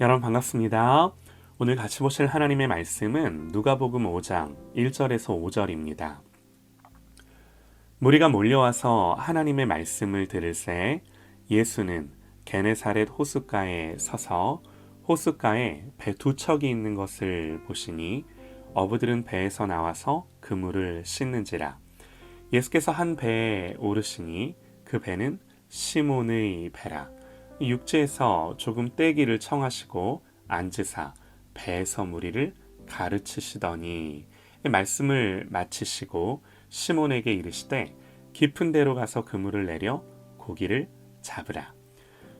여러분 반갑습니다. 오늘 같이 보실 하나님의 말씀은 누가복음 5장 1절에서 5절입니다. 무리가 몰려와서 하나님의 말씀을 들을새 예수는 게네사렛 호숫가에 서서 호숫가에 배 두 척이 있는 것을 보시니 어부들은 배에서 나와서 그물을 씻는지라 예수께서 한 배에 오르시니 그 배는 시몬의 배라 육지에서 조금 떼기를 청하시고 앉으사 배에서 무리를 가르치시더니 말씀을 마치시고 시몬에게 이르시되 깊은 데로 가서 그물을 내려 고기를 잡으라.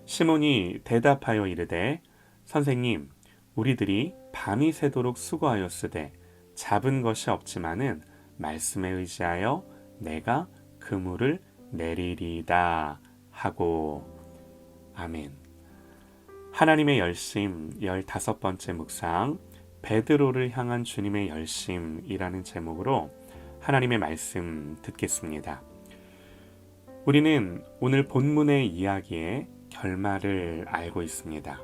시몬이 대답하여 이르되 선생님 우리들이 밤이 새도록 수고하였으되 잡은 것이 없지만은 말씀에 의지하여 내가 그물을 내리리다 하고 아멘. 하나님의 열심 열다섯 번째 묵상 베드로를 향한 주님의 열심이라는 제목으로 하나님의 말씀 듣겠습니다. 우리는 오늘 본문의 이야기의 결말을 알고 있습니다.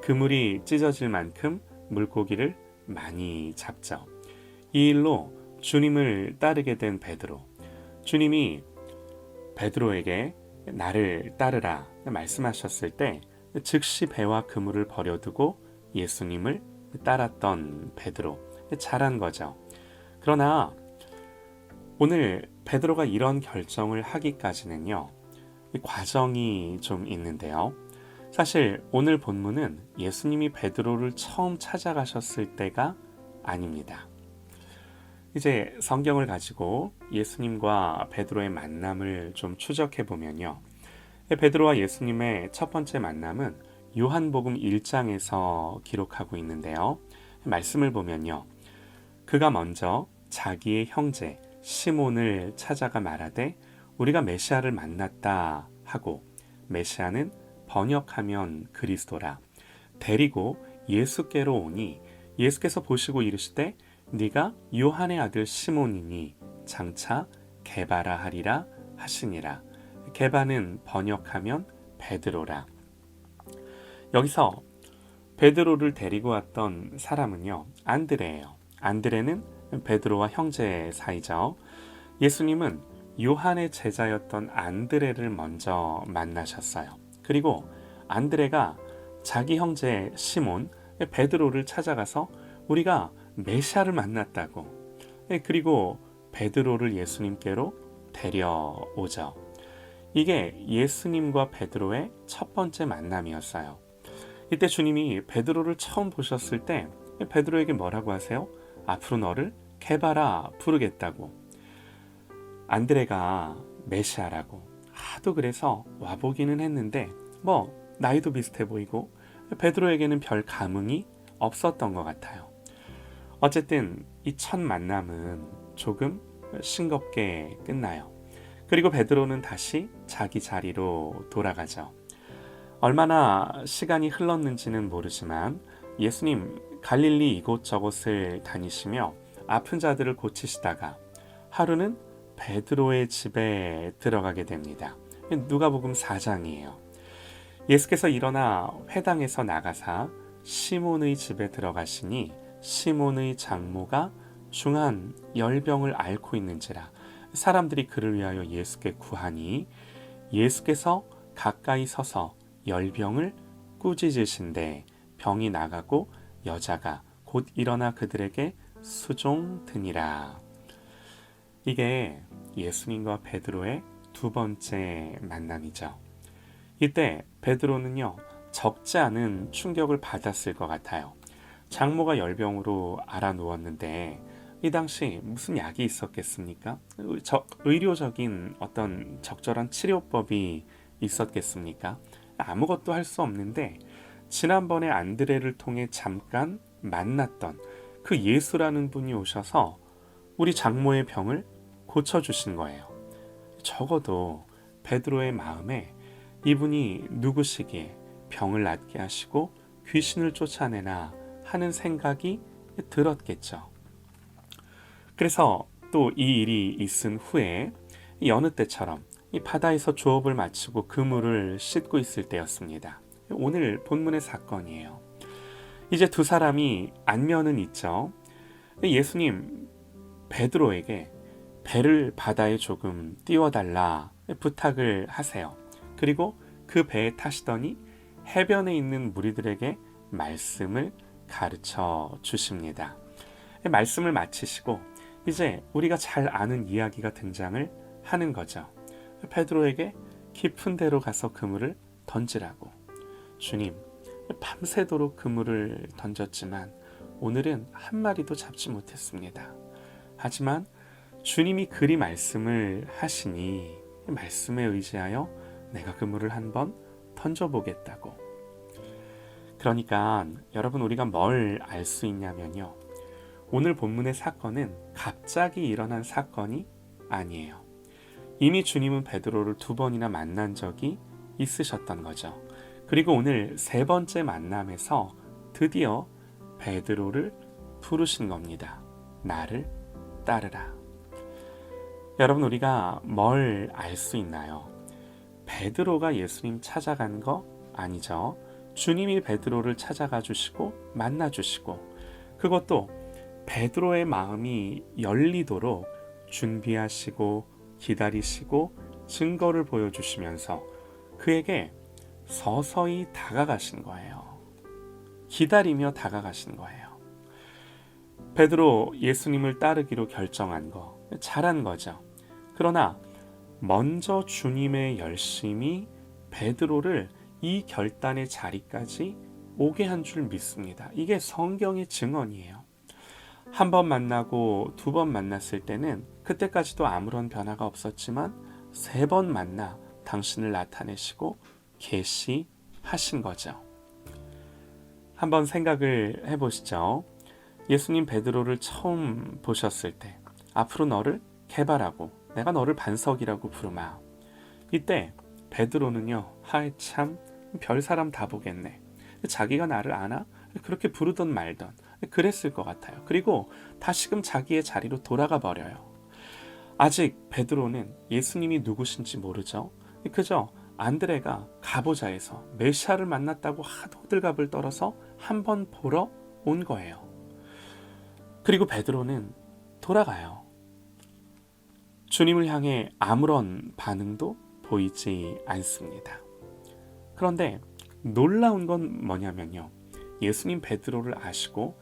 그물이 찢어질 만큼 물고기를 많이 잡죠. 이 일로 주님을 따르게 된 베드로. 주님이 베드로에게 나를 따르라 말씀하셨을 때 즉시 배와 그물을 버려두고 예수님을 따랐던 베드로 잘한 거죠. 그러나 오늘 베드로가 이런 결정을 하기까지는요 과정이 좀 있는데요. 사실 오늘 본문은 예수님이 베드로를 처음 찾아가셨을 때가 아닙니다. 이제 성경을 가지고 예수님과 베드로의 만남을 좀 추적해 보면요. 베드로와 예수님의 첫 번째 만남은 요한복음 1장에서 기록하고 있는데요. 말씀을 보면요. 그가 먼저 자기의 형제 시몬을 찾아가 말하되 우리가 메시아를 만났다 하고 메시아는 번역하면 그리스도라 데리고 예수께로 오니 예수께서 보시고 이르시되 네가 요한의 아들 시몬이니 장차 개바라 하리라 하시니라. 개바는 번역하면 베드로라. 여기서 베드로를 데리고 왔던 사람은요 안드레예요. 안드레는 베드로와 형제 사이죠. 예수님은 요한의 제자였던 안드레를 먼저 만나셨어요. 그리고 안드레가 자기 형제 시몬 베드로를 찾아가서 우리가 메시아를 만났다고. 예, 그리고 베드로를 예수님께로 데려오죠. 이게 예수님과 베드로의 첫 번째 만남이었어요. 이때 주님이 베드로를 처음 보셨을 때 베드로에게 뭐라고 하세요? 앞으로 너를 개바라 부르겠다고. 안드레가 메시아라고 하도 그래서 와보기는 했는데 뭐 나이도 비슷해 보이고 베드로에게는 별 감흥이 없었던 것 같아요. 어쨌든 이 첫 만남은 조금 싱겁게 끝나요. 그리고 베드로는 다시 자기 자리로 돌아가죠. 얼마나 시간이 흘렀는지는 모르지만 예수님 갈릴리 이곳저곳을 다니시며 아픈 자들을 고치시다가 하루는 베드로의 집에 들어가게 됩니다. 누가복음 4장이에요. 예수께서 일어나 회당에서 나가사 시몬의 집에 들어가시니 시몬의 장모가 중한 열병을 앓고 있는지라 사람들이 그를 위하여 예수께 구하니 예수께서 가까이 서서 열병을 꾸짖으신데 병이 나가고 여자가 곧 일어나 그들에게 수종드니라. 이게 예수님과 베드로의 두 번째 만남이죠. 이때 베드로는요 적지 않은 충격을 받았을 것 같아요. 장모가 열병으로 알아 누웠는데 이 당시 무슨 약이 있었겠습니까? 저, 의료적인 어떤 적절한 치료법이 있었겠습니까? 아무것도 할 수 없는데 지난번에 안드레를 통해 잠깐 만났던 그 예수라는 분이 오셔서 우리 장모의 병을 고쳐 주신 거예요. 적어도 베드로의 마음에 이분이 누구시기에 병을 낫게 하시고 귀신을 쫓아내나 하는 생각이 들었겠죠. 그래서 또 이 일이 있은 후에 여느 때처럼 이 바다에서 조업을 마치고 그물을 씻고 있을 때였습니다. 오늘 본문의 사건이에요. 이제 두 사람이 안면은 있죠. 예수님 베드로에게 배를 바다에 조금 띄워달라 부탁을 하세요. 그리고 그 배에 타시더니 해변에 있는 무리들에게 말씀을 가르쳐 주십니다. 말씀을 마치시고 이제 우리가 잘 아는 이야기가 등장을 하는 거죠. 베드로에게 깊은 데로 가서 그물을 던지라고. 주님, 밤새도록 그물을 던졌지만 오늘은 한 마리도 잡지 못했습니다. 하지만 주님이 그리 말씀을 하시니 말씀에 의지하여 내가 그물을 한번 던져보겠다고. 그러니까 여러분 우리가 뭘 알 수 있냐면요. 오늘 본문의 사건은 갑자기 일어난 사건이 아니에요. 이미 주님은 베드로를 두 번이나 만난 적이 있으셨던 거죠. 그리고 오늘 세 번째 만남에서 드디어 베드로를 부르신 겁니다. 나를 따르라. 여러분 우리가 뭘 알 수 있나요? 베드로가 예수님 찾아간 거 아니죠. 주님이 베드로를 찾아가 주시고 만나 주시고 그것도 베드로의 마음이 열리도록 준비하시고 기다리시고 증거를 보여주시면서 그에게 서서히 다가가신 거예요. 기다리며 다가가신 거예요. 베드로 예수님을 따르기로 결정한 거 잘한 거죠. 그러나 먼저 주님의 열심이 베드로를 이 결단의 자리까지 오게 한 줄 믿습니다. 이게 성경의 증언이에요. 한 번 만나고 두 번 만났을 때는 그때까지도 아무런 변화가 없었지만 세 번 만나 당신을 나타내시고 계시하신 거죠. 한번 생각을 해보시죠. 예수님 베드로를 처음 보셨을 때 앞으로 너를 개발하고 내가 너를 반석이라고 부르마. 이때 베드로는요. 하이 참 별 사람 다 보겠네. 자기가 나를 아나? 그렇게 부르던 말던 그랬을 것 같아요. 그리고 다시금 자기의 자리로 돌아가 버려요. 아직 베드로는 예수님이 누구신지 모르죠. 그저 안드레가 가보자에서 메시아를 만났다고 하도 호들갑을 떨어서 한번 보러 온 거예요. 그리고 베드로는 돌아가요. 주님을 향해 아무런 반응도 보이지 않습니다. 그런데 놀라운 건 뭐냐면요. 예수님 베드로를 아시고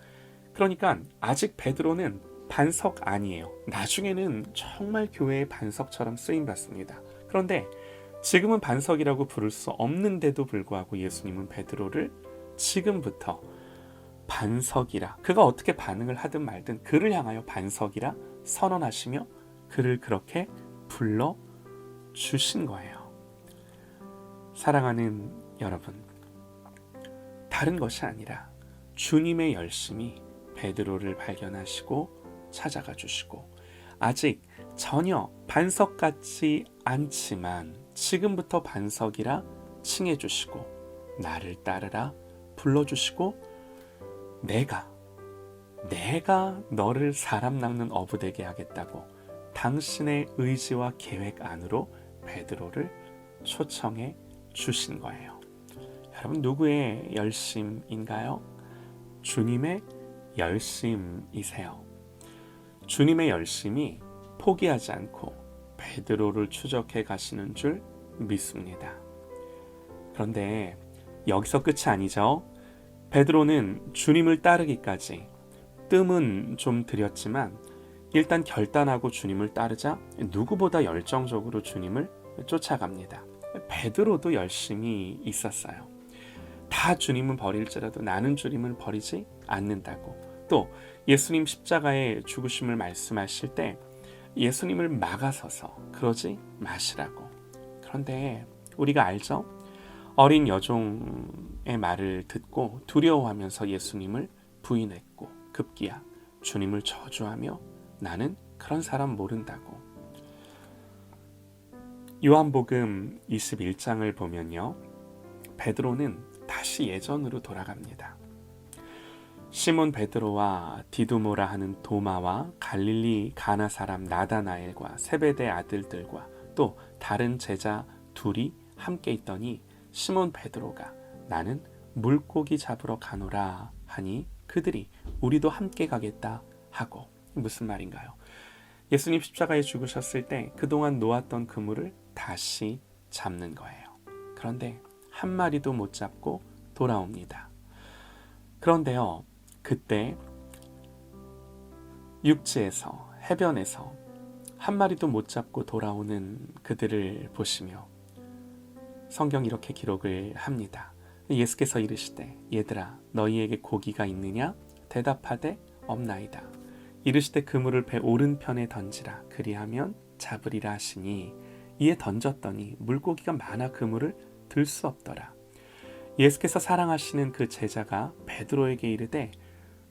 그러니까 아직 베드로는 반석 아니에요. 나중에는 정말 교회의 반석처럼 쓰임 받습니다. 그런데 지금은 반석이라고 부를 수 없는데도 불구하고 예수님은 베드로를 지금부터 반석이라 그가 어떻게 반응을 하든 말든 그를 향하여 반석이라 선언하시며 그를 그렇게 불러 주신 거예요. 사랑하는 여러분, 다른 것이 아니라 주님의 열심이 베드로를 발견하시고 찾아가 주시고 아직 전혀 반석 같지 않지만 지금부터 반석이라 칭해 주시고 나를 따르라 불러 주시고 내가 내가 너를 사람 낚는 어부 되게 하겠다고 당신의 의지와 계획 안으로 베드로를 초청해 주신 거예요. 여러분 누구의 열심인가요? 주님의 열심이세요. 주님의 열심이 포기하지 않고 베드로를 추적해 가시는 줄 믿습니다. 그런데 여기서 끝이 아니죠. 베드로는 주님을 따르기까지 뜸은 좀 들였지만 일단 결단하고 주님을 따르자 누구보다 열정적으로 주님을 쫓아갑니다. 베드로도 열심히 있었어요. 다 주님은 버릴지라도 나는 주님을 버리지 않는다고. 또 예수님 십자가의 죽으심을 말씀하실 때 예수님을 막아서서 그러지 마시라고. 그런데 우리가 알죠? 어린 여종의 말을 듣고 두려워하면서 예수님을 부인했고 급기야 주님을 저주하며 나는 그런 사람 모른다고. 요한복음 21장을 보면요. 베드로는 다시 예전으로 돌아갑니다. 시몬 베드로와 디두모라 하는 도마와 갈릴리 가나 사람 나다나엘과 세베대 아들들과 또 다른 제자 둘이 함께 있더니 시몬 베드로가 나는 물고기 잡으러 가노라 하니 그들이 우리도 함께 가겠다 하고 무슨 말인가요? 예수님 십자가에 죽으셨을 때 그동안 놓았던 그물을 다시 잡는 거예요. 그런데 한 마리도 못 잡고 돌아옵니다. 그런데요, 그때 육지에서 해변에서 한 마리도 못 잡고 돌아오는 그들을 보시며 성경 이렇게 기록을 합니다. 예수께서 이르시되 얘들아 너희에게 고기가 있느냐 대답하되 없나이다. 이르시되 그물을 배 오른편에 던지라 그리하면 잡으리라 하시니 이에 던졌더니 물고기가 많아 그물을 들 수 없더라. 예수께서 사랑하시는 그 제자가 베드로에게 이르되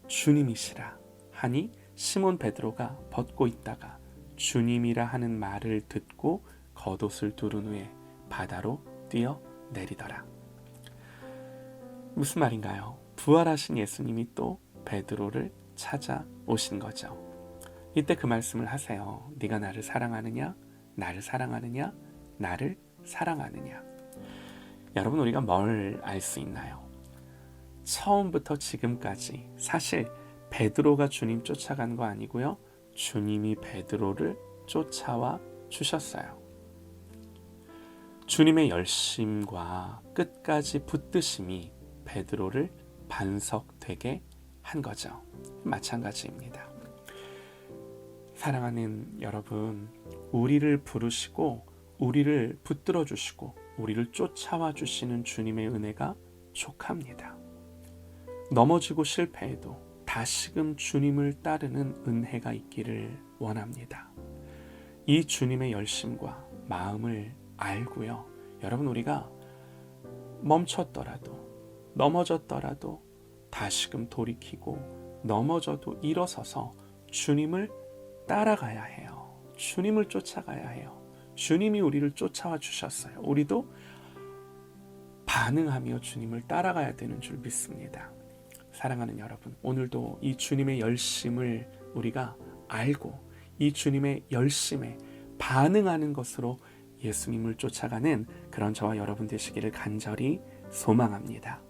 주님이시라 하니 시몬 베드로가 벗고 있다가 주님이라 하는 말을 듣고 겉옷을 두른 후에 바다로 뛰어 내리더라. 무슨 말인가요? 부활하신 예수님이 또 베드로를 찾아오신 거죠. 이때 그 말씀을 하세요. 네가 나를 사랑하느냐? 나를 사랑하느냐? 나를 사랑하느냐? 여러분 우리가 뭘 알 수 있나요? 처음부터 지금까지 사실 베드로가 주님 쫓아간 거 아니고요. 주님이 베드로를 쫓아와 주셨어요. 주님의 열심과 끝까지 붙드심이 베드로를 반석되게 한 거죠. 마찬가지입니다. 사랑하는 여러분, 우리를 부르시고 우리를 붙들어 주시고 우리를 쫓아와 주시는 주님의 은혜가 족합니다. 넘어지고 실패해도 다시금 주님을 따르는 은혜가 있기를 원합니다. 이 주님의 열심과 마음을 알고요. 여러분 우리가 멈췄더라도 넘어졌더라도 다시금 돌이키고 넘어져도 일어서서 주님을 따라가야 해요. 주님을 쫓아가야 해요. 주님이 우리를 쫓아와 주셨어요. 우리도 반응하며 주님을 따라가야 되는 줄 믿습니다. 사랑하는 여러분, 오늘도 이 주님의 열심을 우리가 알고 이 주님의 열심에 반응하는 것으로 예수님을 쫓아가는 그런 저와 여러분 되시기를 간절히 소망합니다.